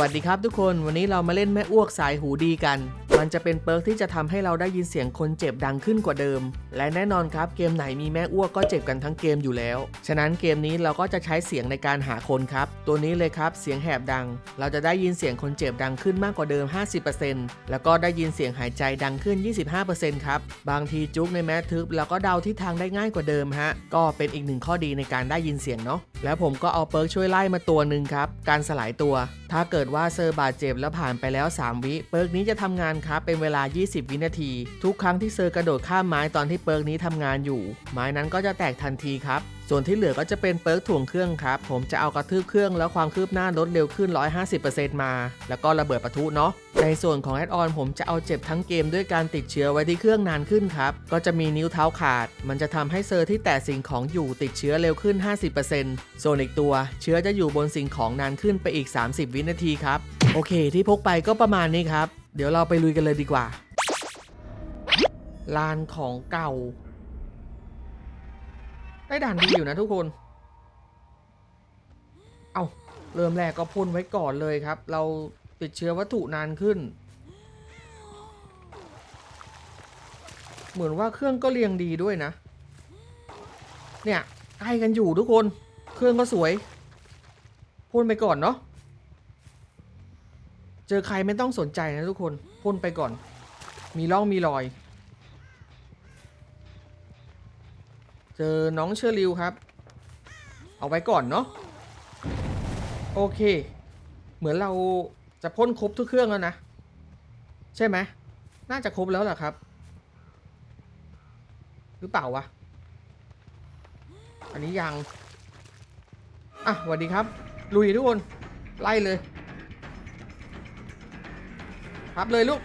วัสดีครับทุกคนวันนี้เรามาเล่นแม่อ้วกสายหูดีกัน มันจะเป็นเปิร์กที่จะทำให้เราได้ยินเสียงคนเจ็บดังขึ้นกว่าเดิม และแน่นอนครับเกมไหนมีแม่อ้วกก็เจ็บกันทั้งเกมอยู่แล้ว ฉะนั้นเกมนี้เราก็จะใช้เสียงในการหาคนครับ ตัวนี้เลยครับเสียงแหบดัง เราจะได้ยินเสียงคนเจ็บดังขึ้นมากกว่าเดิม 50%แล้วก็ได้ยินเสียงหายใจดังขึ้น 25%ครับบางทีจุกในแมททึบเราก็เดาทิศทางได้ง่ายกว่าเดิมฮะก็เป็นอีกหนึ่งข้อดีในการได้ยินเสียงเนาะแล้วผมก็เอาเปิร์กช่วยไล่มาตัวหนึ่งครับการสลายตัว ถ้าเกิดว่าเซอร์บาดเจ็บแล้วผ่านไปแล้ว 3 วิเปิร์กนี้จะทำงานครับเป็นเวลา 20 วินาที ทุกครั้งที่เซอร์กระโดดข้ามไม้ตอนที่เปิร์กนี้ทำงานอยู่ ไม้นั้นก็จะแตกทันทีครับ ส่วนที่เหลือก็จะเป็นเปิร์กถ่วงเครื่องครับ ผมจะเอากระทืบเครื่องแล้วความคืบหน้าลดเร็วขึ้น 150%มา แล้วก็ระเบิดปะทุเนาะในส่วนของแอดออนผมจะเอาเจ็บทั้งเกมด้วยการติดเชื้อไว้ที่เครื่องนานขึ้นครับ ก็จะมีนิ้วเท้าขาด มันจะทำให้เซอร์ที่แตะสิ่งของอยู่ติดเชื้อเร็วขึ้น 50%ส่วนอีกตัว เชื้อจะอยู่บนสิ่งของนานขึ้นไปอีก 30 วินาทีครับ โอเค ที่พกไปก็ประมาณนี้ครับ เดี๋ยวเราไปลุยกันเลยดีกว่าลานของเก่า ได้ด่านดีอยู่นะทุกคน เอาเริ่มแรกก็พ่นไว้ก่อนเลยครับ เราติดเชื้อวัตถุนานขึ้น เหมือนว่าเครื่องก็เรียงดีด้วยนะ เนี่ยใกล้กันอยู่ทุกคน เครื่องก็สวยพ่นไปก่อนเนาะ เจอใครไม่ต้องสนใจนะทุกคนพ่นไปก่อน มีร่องมีรอย เจอน้องเชอริวครับ เอาไว้ก่อนเนาะโอเค เหมือนเราจะพ่นครบทุกเครื่องแล้วนะ ใช่ไหมน่าจะครบแล้วล่ะครับ หรือเปล่าวะ อันนี้ยัง อะสวัสดีครับ ลุยทุกคน ไล่เลยพับเลยลูก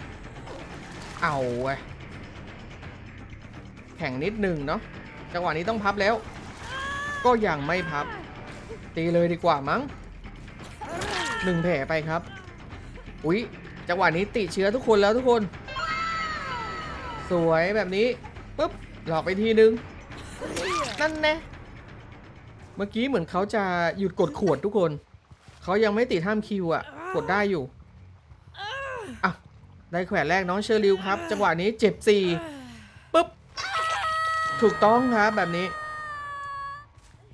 เอาไว้แข่งนิดหนึ่งเนาะ จังหวะนี้ต้องพับแล้ว ก็ยังไม่พับ ตีเลยดีกว่ามั้งหนึ่งแผลไปครับ อุ๊ย จังหวะนี้ติดเชื้อทุกคนแล้วทุกคน สวยแบบนี้ปุ๊บหลอกไปทีนึง นั่นแน่เมื่อกี้เหมือนเขาจะหยุดกดขวดทุกคน เขายังไม่ติดห้ามคิวอะ กดได้อยู่อะได้แขวนแรกน้องเชอริวครับ จังหวะนี้เจ็บสี่ปุ๊บ ถูกต้องครับแบบนี้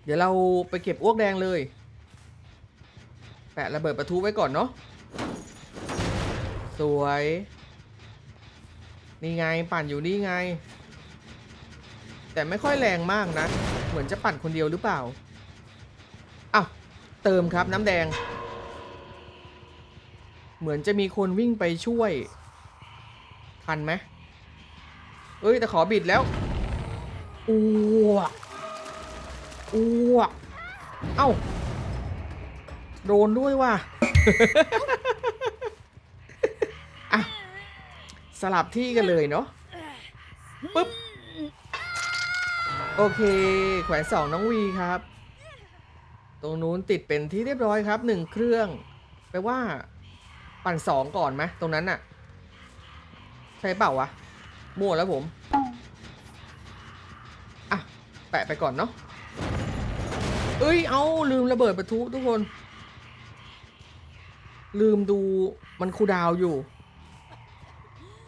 เดี๋ยวเราไปเก็บอ้วกแดงเลย แปะระเบิดประทุไว้ก่อนเนาะสวย นี่ไงปั่นอยู่นี่ไง แต่ไม่ค่อยแรงมากนะ เหมือนจะปั่นคนเดียวหรือเปล่าอ้าวเติมครับน้ำแดง เหมือนจะมีคนวิ่งไปช่วย ทันไหมเอ้ยแต่ขอบิดแล้ว อ้วกอ้วกเอ้า โดนด้วยว่ะ อะ สลับที่กันเลยเนาะ ปึ๊บ โอเค แขวนสองน้องวีครับ ตรงนู้นติดเป็นที่เรียบร้อยครับหนึ่งเครื่องแปลว่า ปั่นสองก่อนไหมตรงนั้นน่ะ ใช่เปล่าวะมั่วแล้วผมอะแปะไปก่อนเนาะเอ้ย เอาลืมระเบิดประทุทุกคน ลืมดูมันคูดาวอยู่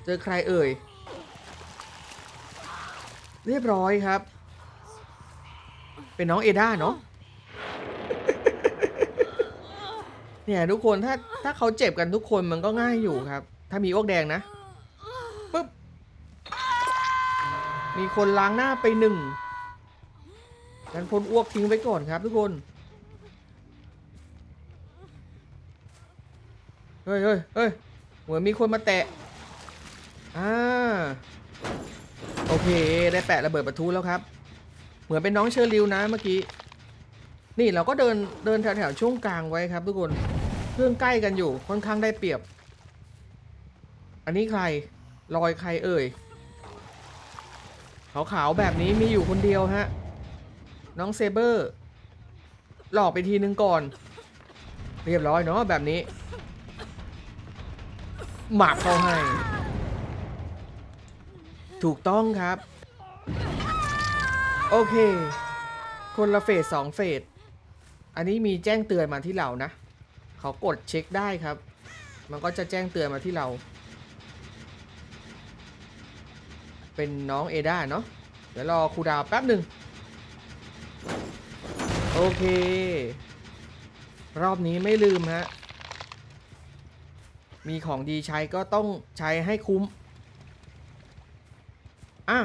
เจอใครเอ่ย เรียบร้อยครับ เป็นน้องเอด้าเนาะเนี่ยทุกคนถ้าถ้าเขาเจ็บกันทุกคนมันก็ง่ายอยู่ครับ ถ้ามีอ้วกแดงนะปึ๊บมีคนล้างหน้าไปหนึ่ง งั้นพ่นอ้วกทิ้งไว้ก่อนครับทุกคน เฮ้ยเฮ้ยเฮ้ยเหมือนมีคนมาแตะ อ่า โอเค ได้แปะระเบิดประทุแล้วครับ เหมือนเป็นน้องเชอริวนะเมื่อกี้ นี่เราก็เดินเดินแถวๆช่วงกลางไว้ครับทุกคน เครื่องใกล้กันอยู่ค่อนข้างได้เปรียบ อันนี้ใคร รอยใครเอ่ย ขาวๆแบบนี้มีอยู่คนเดียวฮะ น้องเซเบอร์ หลอกไปทีนึงก่อน เรียบร้อยเนาะแบบนี้ หมักเข้าให้ ถูกต้องครับ โอเค คนละเฟสสองเฟส อันนี้มีแจ้งเตือนมาที่เรานะ เขากดเช็คได้ครับ มันก็จะแจ้งเตือนมาที่เรา เป็นน้องเอดาเนาะเดี๋ยวรอครูดาวแป๊บหนึ่ง โอเค รอบนี้ไม่ลืมฮะ มีของดีใช้ก็ต้องใช้ให้คุ้ม อะ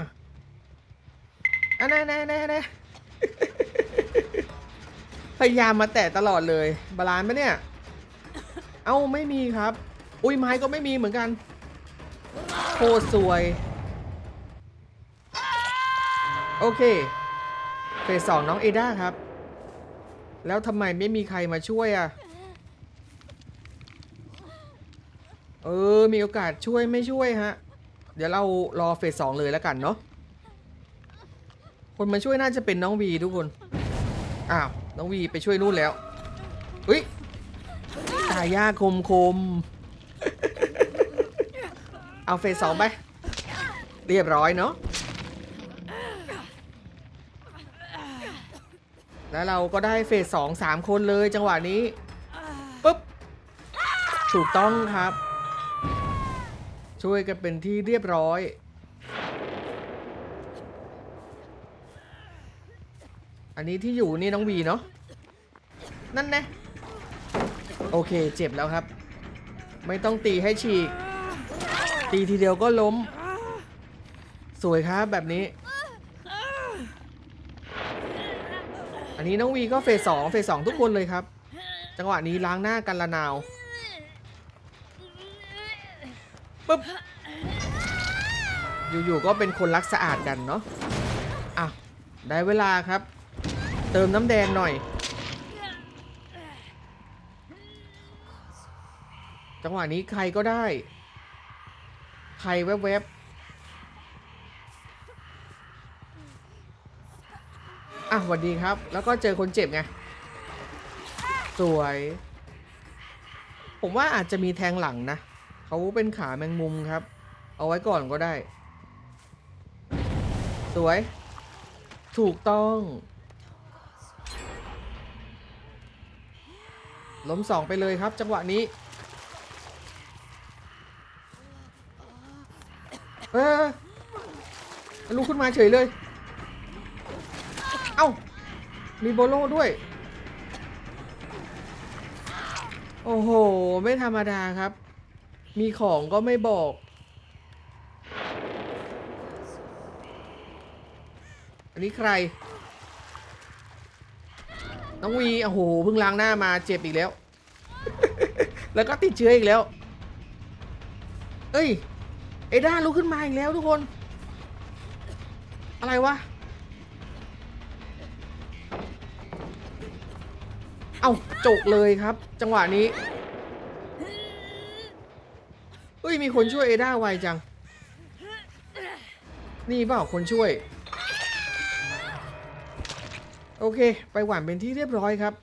อันแน่แน่แน่แนพยายามมาแตะตลอดเลย บาลานซ์ไหมเนี่ย เอ้า ไม่มีครับ อุ้ยไม้ก็ไม่มีเหมือนกันโคตรสวย โอเคเฟสสองน้องเอด้าครับ แล้วทำไมไม่มีใครมาช่วยอะ เออ มีโอกาสช่วยไม่ช่วยฮะ เดี๋ยวเรารอเฟสสองเลยแล้วกันเนาะ คนมาช่วยน่าจะเป็นน้องวีทุกคน อ้าว น้องวีไปช่วยนู่นแล้ว อุ้ยตายยากคมคม เอาเฟสสองไป เรียบร้อยเนาะ แล้วเราก็ได้เฟสสองสามคนเลยจังหวะนี้ปุ๊บถูกต้องครับ ช่วยกันเป็นที่เรียบร้อย อันนี้ที่อยู่นี่น้องวีเนาะนั่นแนะโอเคเจ็บแล้วครับ ไม่ต้องตีให้ฉีก ตีทีเดียวก็ล้ม สวยครับแบบนี้ อันนี้น้องวีก็เฟสสองเฟสสองทุกคนเลยครับ จังหวะนี้ล้างหน้ากันละนาวปุ๊บอยู่ๆก็เป็นคนรักสะอาดกันเนาะอะได้เวลาครับ เติมน้ำแดงหน่อย จังหวะนี้ใครก็ได้ ใครแวบๆ อะสวัสดีครับ แล้วก็เจอคนเจ็บไง สวย ผมว่าอาจจะมีแทงหลังนะ เขาเป็นขาแมงมุมครับ เอาไว้ก่อนก็ได้ สวย ถูกต้องล้มสองไปเลยครับ จังหวะนี้ เออลุกขึ้นมาเฉยเลย อ้า มีโบโลด้วย โอ้โห ไม่ธรรมดาครับ มีของก็ไม่บอก อันนี้ใคร น้องวี โอ้โห เพิ่งล้างหน้ามาเจ็บอีกแล้ว แล้วก็ติดเชื้ออีกแล้ว เอ้ย เอด้าลุกขึ้นมาอีกแล้วทุกคน อะไรวะ จกเลยครับ จังหวะนี้เฮ้ยมีคนช่วยเอด้าไวจัง นี่เปล่าคนช่วย โอเค ไปหวานเป็นที่เรียบร้อยครับ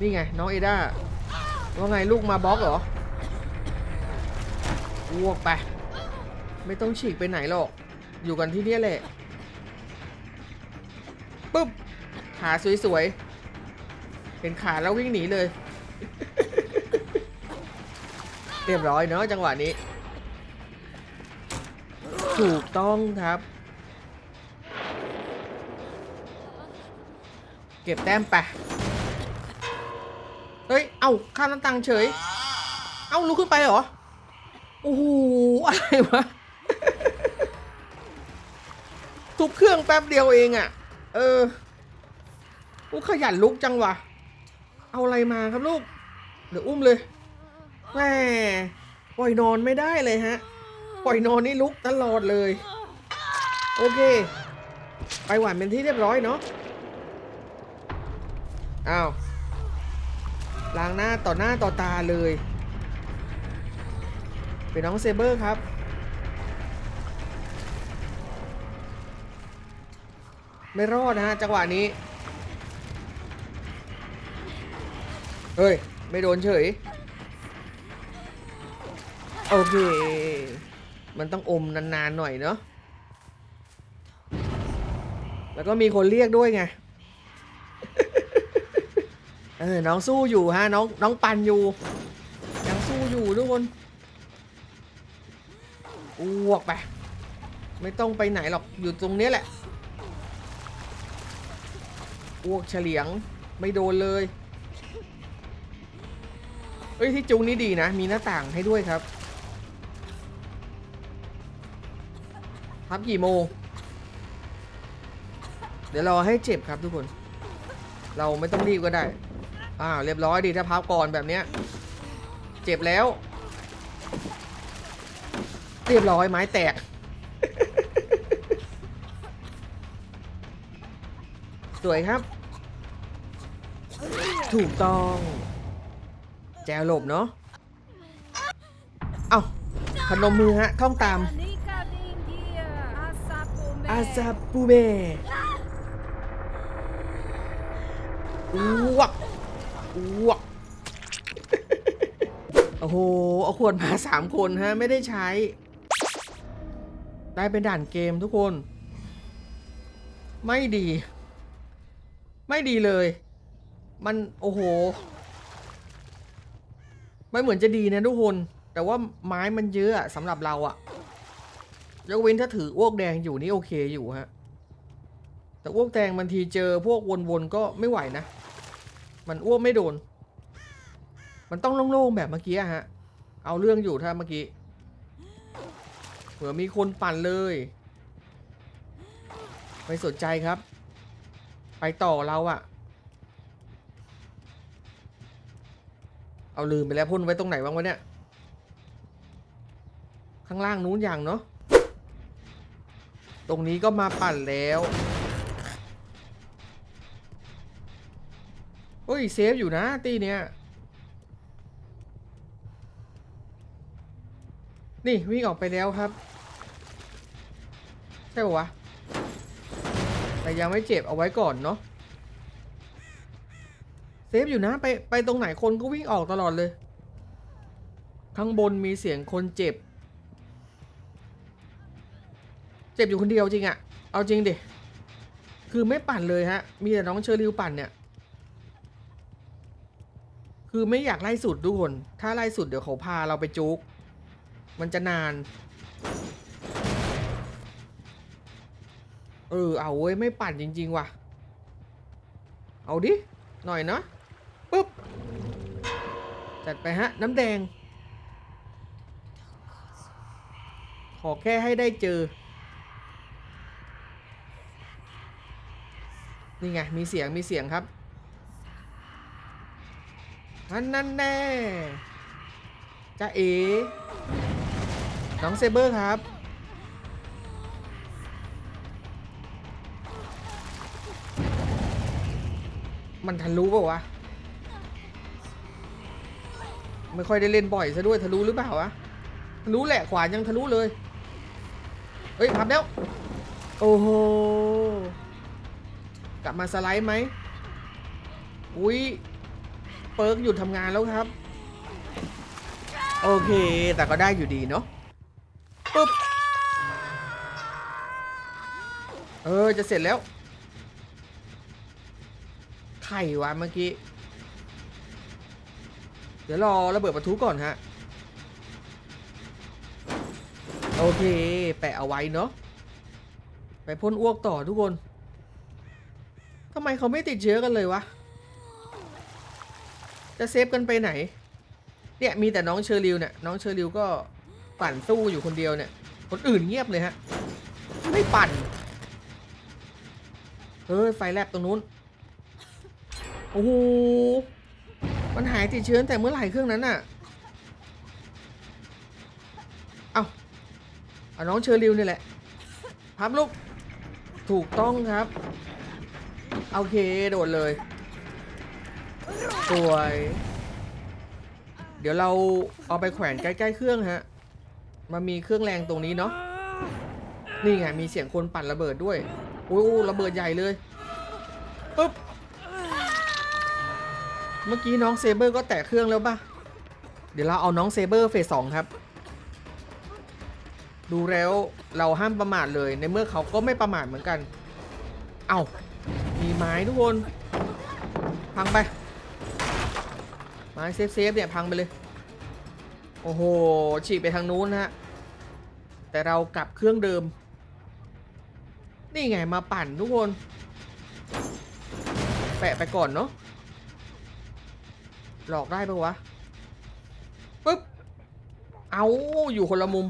นี่ไง น้องเอด้าว่าไงลูกมาบล็อกเหรออ้วกไป ไม่ต้องฉีกไปไหนหรอก อยู่กันที่นี่แหละ ปุ๊บขาสวยๆเป็นขาแล้ววิ่งหนีเลย เรียบร้อยเนาะจังหวะนี้ ถูกต้องครับ เก็บแต้มไปเฮ้ย เอ้าข้ามหน้าต่างเฉย เอ้าลุกขึ้นไปเหรอ โอ้โห อะไรวะ ทุบเครื่องแป๊บเดียวเองอะ่ะ เออลูกขยันลุกจังวะ เอาอะไรมาครับลูก เดี๋ยวอุ้มเลยแหมปล่อยนอนไม่ได้เลยฮะ ปล่อยนอนนี่ลุกตลอดเลย โอเค ไปหวานเป็นที่เรียบร้อยเนาะ อ้าว ล้างหน้าต่อหน้าต่อตาเลย เป็นน้องเซเบอร์ครับ ไม่รอดนะฮะจังหวะนี้ เฮ้ย ไม่โดนเฉย โอเค มันต้องอมนานๆหน่อยเนาะ แล้วก็มีคนเรียกด้วยไง เออ น้องสู้อยู่ฮะ น้อง น้องปันอยู่ ยังสู้อยู่ทุกคนอ้วกไป ไม่ต้องไปไหนหรอก อยู่ตรงนี้แหละ อ้วกเฉลียงไม่โดนเลยเฮ้ยที่จุงนี่ดีนะ มีหน้าต่างให้ด้วยครับพับกี่โมเดี๋ยวรอให้เจ็บครับทุกคน เราไม่ต้องรีบก็ได้ อ่า เรียบร้อยดีถ้าพับก่อนแบบเนี้ย เจ็บแล้ว เรียบร้อยไม้แตก สวยครับ ถูกต้อง แจวหลบเนาะเอ้าพนมมือฮะ ท่องตาม อาซาปูเบอ้วกอ้วกโอ้โห เอาขวดมาสามคนฮะ ไม่ได้ใช้ ได้เป็นด่านเกมทุกคน ไม่ดี ไม่ดีเลย มันโอ้โหไม่เหมือนจะดีนะทุกคน แต่ว่าไม้มันเยอะสำหรับเราอะยกเว้นถ้าถืออ้วกแดงอยู่นี่โอเคอยู่ฮะ แต่อ้วกแดงบางทีเจอพวกวนๆก็ไม่ไหวนะ มันอ้วกไม่โดน มันต้องโล่งๆแบบเมื่อกี้ฮะ เอาเรื่องอยู่ถ้าเมื่อกี้ เผื่อมีคนปั่นเลย ไม่สนใจครับ ไปต่อเราอะเอาลืมไปแล้วพ่นไว้ตรงไหนบ้างวะเนี่ย ข้างล่างนู้นอย่างเนาะ ตรงนี้ก็มาปั่นแล้วเฮ้ยเซฟอยู่นะตีเนี้ย นี่วิ่งออกไปแล้วครับ ใช่ปะวะ แต่ยังไม่เจ็บเอาไว้ก่อนเนาะเซฟอยู่นะไปไปตรงไหนคนก็วิ่งออกตลอดเลย ข้างบนมีเสียงคนเจ็บ เจ็บอยู่คนเดียวจริงอะเอาจริงดิคือไม่ปั่นเลยฮะ มีแต่น้องเชอริวปั่นเนี่ย คือไม่อยากไล่สุดทุกคน ถ้าไล่สุดเดี๋ยวเขาพาเราไปจุก มันจะนาน เออเอาเว้ยไม่ปั่นจริง ๆ ว่ะ เอาดิ หน่อยเนาะปุ๊บ จัดไปฮะ น้ำแดง ขอแค่ให้ได้เจอ นี่ไง มีเสียงมีเสียงครับอันนั้นแน่จ้าเอ๋น้องเซเบอร์ครับ มันทะลุเปล่าวะ ไม่ค่อยได้เล่นบ่อยซะด้วยทะลุหรือเปล่าวะทะลุแหละขวานยังทะลุเลย เฮ้ยพับแล้ว โอ้โห กลับมาสไลด์ไหม อุ้ยเปิร์กหยุดทำงานแล้วครับ โอเค แต่ก็ได้อยู่ดีเนาะปุ๊บ เออ จะเสร็จแล้ว ไขวะเมื่อกี้ เดี๋ยวรอระเบิดประทุก่อนฮะ โอเค แปะเอาไว้เนาะ ไปพ่นอ้วกต่อทุกคน ทำไมเขาไม่ติดเชื้อกันเลยวะ จะเซฟกันไปไหน เนี่ยมีแต่น้องเชอริวเนี่ย น้องเชอริวก็ปั่นสู้อยู่คนเดียวเนี่ย คนอื่นเงียบเลยฮะ ไม่ปั่นเฮ้ยไฟแลบตรงนู้น โอ้โห มันหายติดเชื้อแต่เมื่อไหร่เครื่องนั้นน่ะ เอาเอาน้องเชอริวนี่แหละ พับลูก ถูกต้องครับ โอเค โดดเลย สวย เดี๋ยวเราเอาไปแขวนใกล้ๆเครื่องฮะ มันมีเครื่องแรงตรงนี้เนาะ นี่ไง มีเสียงคนปั่นระเบิดด้วย โอ้ยระเบิดใหญ่เลยปุ๊บ มื่อกี้น้องเซเบอร์ก็แตะเครื่องแล้วป่ะ เดี๋ยวเราเอาน้องเซเบอร์เฟสสองครับ ดูแล้วเราห้ามประมาทเลยในเมื่อเขาก็ไม่ประมาทเหมือนกัน เอามีไม้ทุกคน พังไป ไม้เซฟเซฟเนี่ยพังไปเลย โอ้โห ฉีกไปทางนู้นนะฮะ แต่เรากลับเครื่องเดิม นี่ไงมาปั่นทุกคน แปะไปก่อนเนาะ หลอกได้ปะวะปึ๊บ เอาอยู่คนละมุม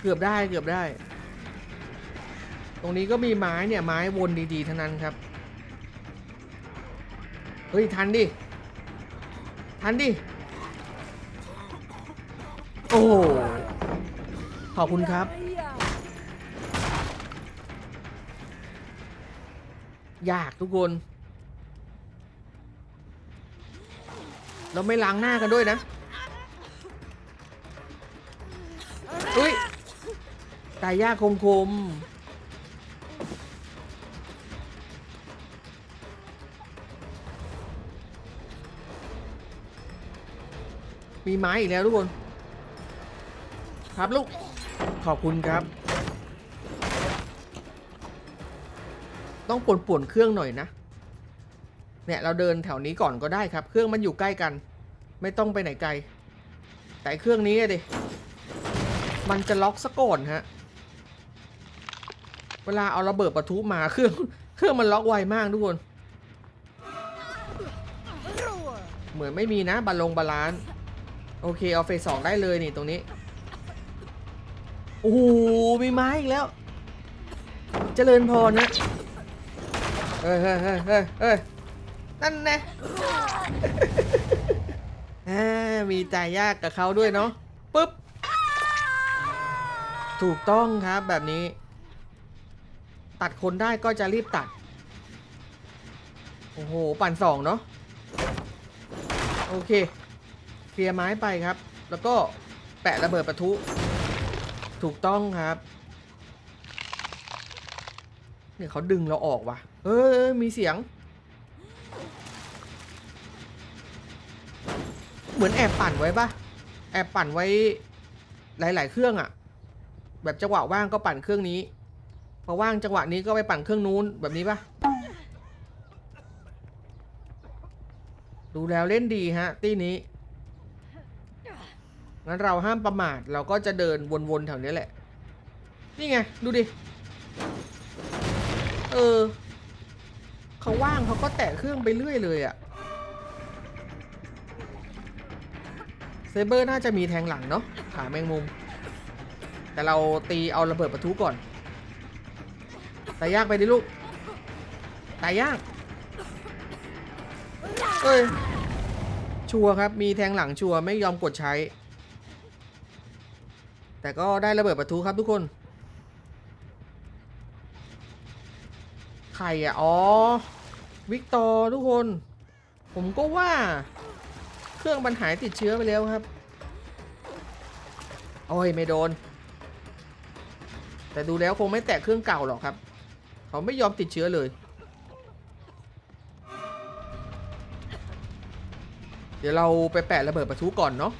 เกือบได้เกือบได้ ตรงนี้ก็มีไม้เนี่ย ไม้วนดีๆทั้งนั้นครับ เฮ้ย ทันดิ ทันดิ โอ้ขอบคุณครับยากทุกคน เราไม่ล้างหน้ากันด้วยนะอุ้ยตายยากคมคมมีไม้อีกแล้วทุกคน ครับลูก ขอบคุณครับ ต้องป่วนป่วนๆเครื่องหน่อยนะ เนี่ยเราเดินแถวนี้ก่อนก็ได้ครับ เครื่องมันอยู่ใกล้กัน ไม่ต้องไปไหนไกล แต่เครื่องนี้อะดิมันจะล็อกซะก่อนฮะเวลาเอาระเบิดประทุมาเครื่องเครื่องมันล็อกไวมากทุกคน เหมือนไม่มีนะบาลงบาลานโอเคเอาเฟสสองได้เลยนี่ตรงนี้โอ้โหมีไม้อีกแล้ว เจริญพรนะเฮ้ยเฮ้ยเฮ้ยเฮ้ยเฮ้ย นั่นแน่มีตายยากกับเขาด้วยเนาะปุ๊บ ถูกต้องครับแบบนี้ ตัดคนได้ก็จะรีบตัด โอ้โห ปั่นสองเนาะโอเคเคลียร์ไม้ไปครับ แล้วก็แปะระเบิดประทุ ถูกต้องครับเนี่ยเขาดึงเราออกว่ะ เออมีเสียง เหมือนแอบปั่นไว้ปะแอบปั่นไว้หลาย ๆ เครื่องอะแบบจังหวะว่างก็ปั่นเครื่องนี้พอว่างจังหวะนี้ก็ไปปั่นเครื่องนู้นแบบนี้ปะดูแล้วเล่นดีฮะตีนี้งั้นเราห้ามประมาทเราก็จะเดินวนๆแถวนี้แหละ นี่ไง ดูดิ เออเขาว่างเขาก็แตะเครื่องไปเรื่อยเลยอะ เซเบอร์น่าจะมีแทงหลังเนาะขาแมงมุม แต่เราตีเอาระเบิดประทุก่อนตายยากไปดิลูกตายยากเอ้ยชัวร์ครับมีแทงหลังชัวร์ไม่ยอมกดใช้ แต่ก็ได้ระเบิดประทุครับทุกคนใครอะ อ๋อ วิกตอร์ทุกคน ผมก็ว่า เครื่องมันหายติดเชื้อไปแล้วครับ โอ้ยไม่โดน แต่ดูแล้วคงไม่แตะเครื่องเก่าหรอกครับ เขาไม่ยอมติดเชื้อเลย เดี๋ยวเราไปแปะระเบิดประทุก่อนเนาะ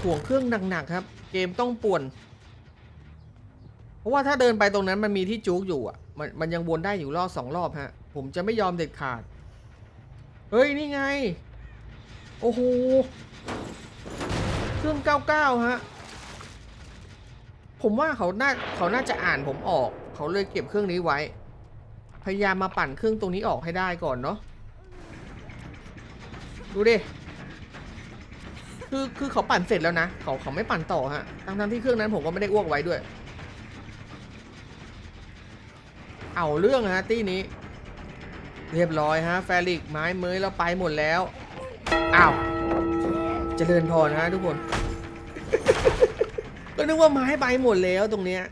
ถ่วงเครื่องหนักๆครับ เกมต้องป่วน เพราะว่าถ้าเดินไปตรงนั้นมันมีที่จุกอยู่อะ มันมันยังวนได้อยู่รอบสองรอบฮะ ผมจะไม่ยอมเด็ดขาด เฮ้ย นี่ไง โอ้โห เครื่อง 99 ฮะ ผมว่าเขาน่าเขาน่าจะอ่านผมออก เขาเลยเก็บเครื่องนี้ไว้ พยายามมาปั่นเครื่องตรงนี้ออกให้ได้ก่อนเนาะ ดูดิ คือคือเขาปั่นเสร็จแล้วนะ เขาเขาไม่ปั่นต่อฮะ ทั้งทั้งที่เครื่องนั้นผมก็ไม่ได้อ้วกไว้ด้วย เอาเรื่องฮะตี้นี้ เรียบร้อยฮะแฟริกไม้เมยเราไปหมดแล้วอ้าวเจริญพรฮะทุกคน ก็นึกว่าไม้ใบหมดแล้วตรงเนี้ย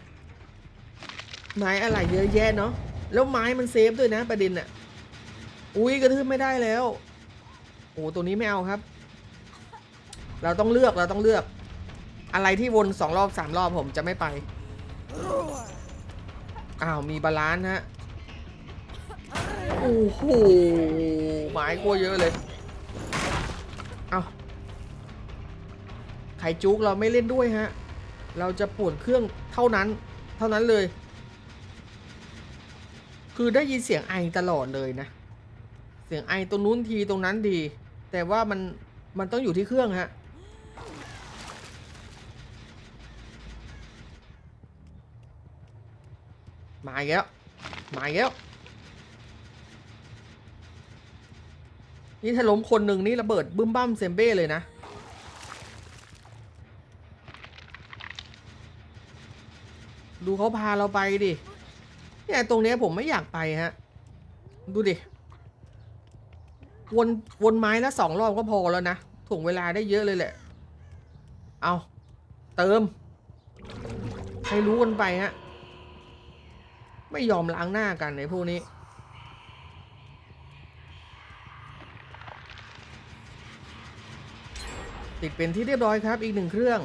ไม้อะไรเยอะแยะเนาะแล้วไม้มันเซฟด้วยนะประเด็นอะอุ้ยกระทืบไม่ได้แล้วโอ้ตัวนี้ไม่เอาครับ เราต้องเลือกเราต้องเลือก อะไรที่วนสองรอบสามรอบผมจะไม่ไปอ้าวมีบาลานซ์ฮะ โอ้โหไม้กลัวเยอะเลย เอาไข่จุกเราไม่เล่นด้วยฮะ เราจะป่วนเครื่องเท่านั้น เท่านั้นเลย คือได้ยินเสียงไอตลอดเลยนะ เสียงไอตรงนู้นทีตรงนั้นดี แต่ว่ามัน มันต้องอยู่ที่เครื่องฮะมาแล้ว มาแล้ว นี่ถ้าล้มคนหนึ่งนี่ระเบิดบึ้มบ้ามเซมเบ้เลยนะ ดูเขาพาเราไปดิ เนี่ยตรงนี้ผมไม่อยากไปฮะ ดูดิ วนวนไม้ละสองรอบก็พอแล้วนะถ่วงเวลาได้เยอะเลยแหละ เอาเติม ให้รู้กันไปฮะ ไม่ยอมล้างหน้ากันในพวกนี้ ติดเป็นที่เรียบร้อยครับอีกหนึ่งเครื่อง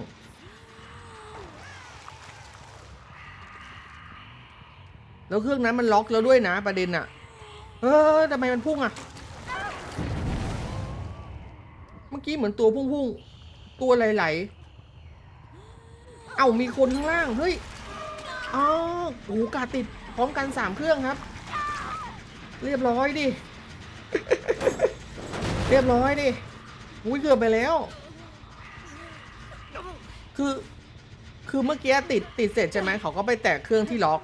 แล้วเครื่องนั้นมันล็อกแล้วด้วยนะประเด็นอะเออทำไมมันพุ่งอะเมื่อกี้เหมือนตัวพุ่งๆ ตัวไหลๆ เอ้ามีคนข้างล่าง เฮ้ยอ๋อโอ้กาติดพร้อมกันสามเครื่องครับ เรียบร้อยดิ เรียบร้อยดิอุ้ยเกือบไปแล้ว คือคือเมื่อกี้ติดติดเสร็จใช่ไหมเขาก็ไปแตะเครื่องที่ล็อก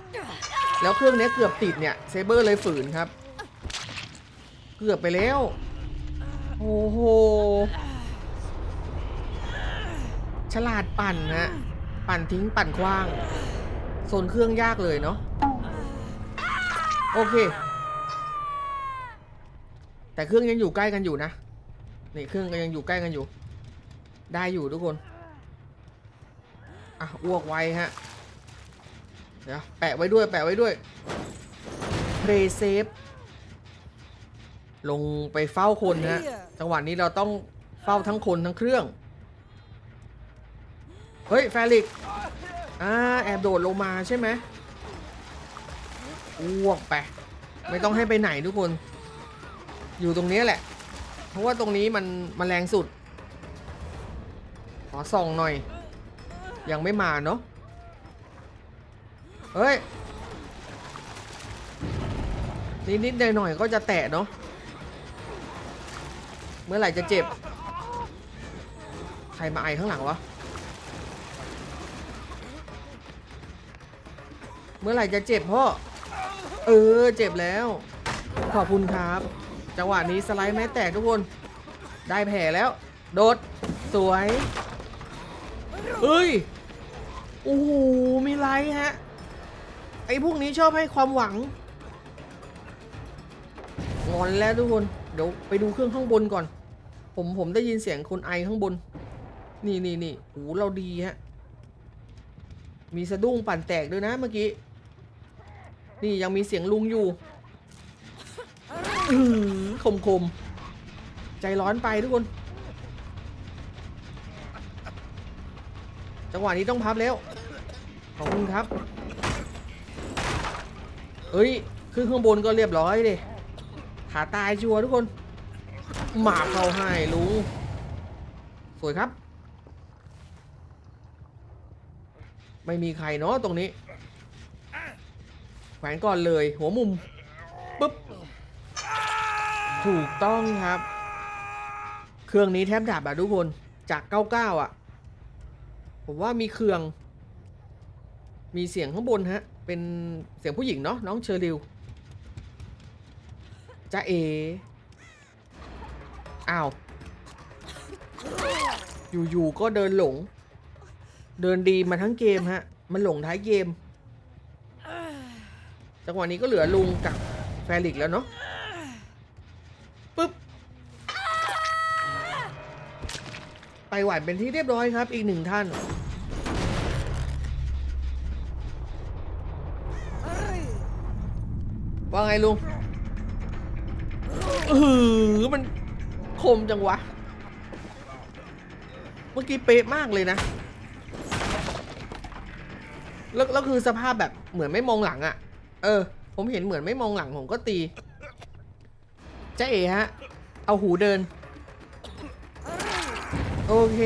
แล้วเครื่องนี้เกือบติดเนี่ยเซเบอร์เลยฝืนครับ เกือบไปแล้ว โอ้โห ฉลาดปั่นฮะปั่นทิ้งปั่นคว้างโซนเครื่องยากเลยเนาะโอเค แต่เครื่องยังอยู่ใกล้กันอยู่นะนี่เครื่องก็ยังอยู่ใกล้กันอยู่ ได้อยู่ทุกคน อะอ้วกไวฮะ เดี๋ยวแปะไว้ด้วยแปะไว้ด้วย Play safe ลงไปเฝ้าคนฮะ จังหวะนี้เราต้องเฝ้าทั้งคนทั้งเครื่อง เฮ้ย แฟลิกอ่าแอบโดดลงมาใช่ไหมอ้วกไป ไม่ต้องให้ไปไหนทุกคน อยู่ตรงนี้แหละ เพราะว่าตรงนี้มันมันแรงสุด ขอส่องหน่อย ยังไม่มาเนาะเฮ้ยนิดนิดหน่อยหน่อยๆก็จะแตะเนาะเมื่อไหร่จะเจ็บ ใครมาไอข้างหลังวะ เมื่อไหร่จะเจ็บพ่อ เออเจ็บแล้ว ขอบคุณครับ จังหวะนี้สไลด์แม้แตกทุกคน ได้แผลแล้ว โดด สวยเอ้ย โอ้โห มีไลท์ฮะ ไอ้พวกนี้ชอบให้ความหวัง งอนแล้วทุกคน เดี๋ยวไปดูเครื่องข้างบนก่อน ผมผมได้ยินเสียงคนไอข้างบน นี่นี่นี่หูเราดีฮะ มีสะดุ้งปั่นแตกด้วยนะเมื่อกี้ นี่ยังมีเสียงลุงอยู่คมคมใจร้อนไปทุกคน จังหวะนี้ต้องพับแล้ว ขอบคุณครับเฮ้ย ขึ้นข้างบนก็เรียบร้อยดิขาตายชัวทุกคน หมาเข้าให้ลุง สวยครับ ไม่มีใครเนาะตรงนี้ แขวนก่อนเลย หัวมุมปุ๊บ ถูกต้องครับ เครื่องนี้แทบดับอะทุกคน จาก 99 อะ ผมว่ามีเครื่อง มีเสียงข้างบนฮะ เป็นเสียงผู้หญิงเนาะน้องเชอริวจ้าเออ้าว อยู่ๆก็เดินหลง เดินดีมาทั้งเกมฮะ มันหลงท้ายเกม จังหวะนี้ก็เหลือลุงกับแฟลิกแล้วเนาะปึ๊บ ไปหวานเป็นที่เรียบร้อยครับอีกหนึ่งท่าน ว่า ไงลุงเออมันคมจังวะ เมื่อกี้เป๊ะมากเลยนะ แล้วแล้วคือสภาพแบบเหมือนไม่มองหลังอะ่ะ เออ ผมเห็นเหมือนไม่มองหลังผมก็ตีเจ๊เอ๋ฮะ เอาหูเดิน โอเค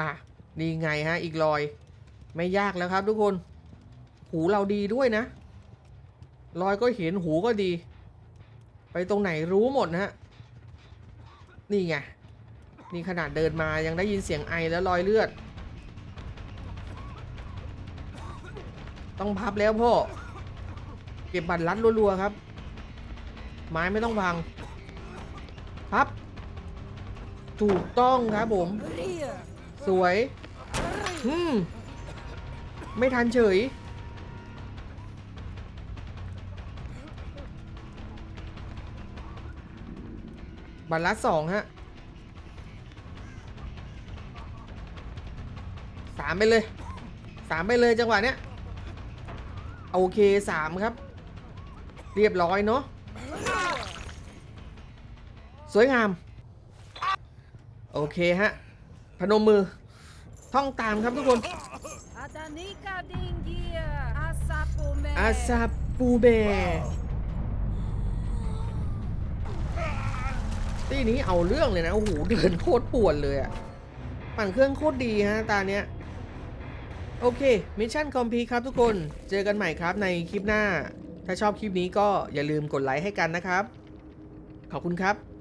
อะ นี่ไงฮะ อีกรอย ไม่ยากแล้วครับทุกคน หูเราดีด้วยนะ รอยก็เห็นหูก็ดี ไปตรงไหนรู้หมดนะฮะ นี่ไง นี่ขนาดเดินมายังได้ยินเสียงไอแล้วรอยเลือด ต้องพับแล้วพ่อ เก็บบัตรลัดรัวๆครับ ไม้ไม่ต้องพัง พับ ถูกต้องครับผม สวย อืม ไม่ทันเฉย บัตรลัดสองฮะสามไปเลยสามไปเลยจังหวะเนี้ยโอเคสามครับ เรียบร้อยเนาะสวยงาม โอเคฮะ พนมมือ ท่องตามครับทุกคน Adanika dingia. Asapome. อาซาปูเบ ตีนี้เอาเรื่องเลยนะ โอ้โห เดินโคตรปวนเลยอะปั่นเครื่องโคตรดีฮะตาเนี้ย โอเค มิชชั่นคอมพีครับทุกคน เจอกันใหม่ครับในคลิปหน้า ถ้าชอบคลิปนี้ก็อย่าลืมกดไลค์ให้กันนะครับ ขอบคุณครับ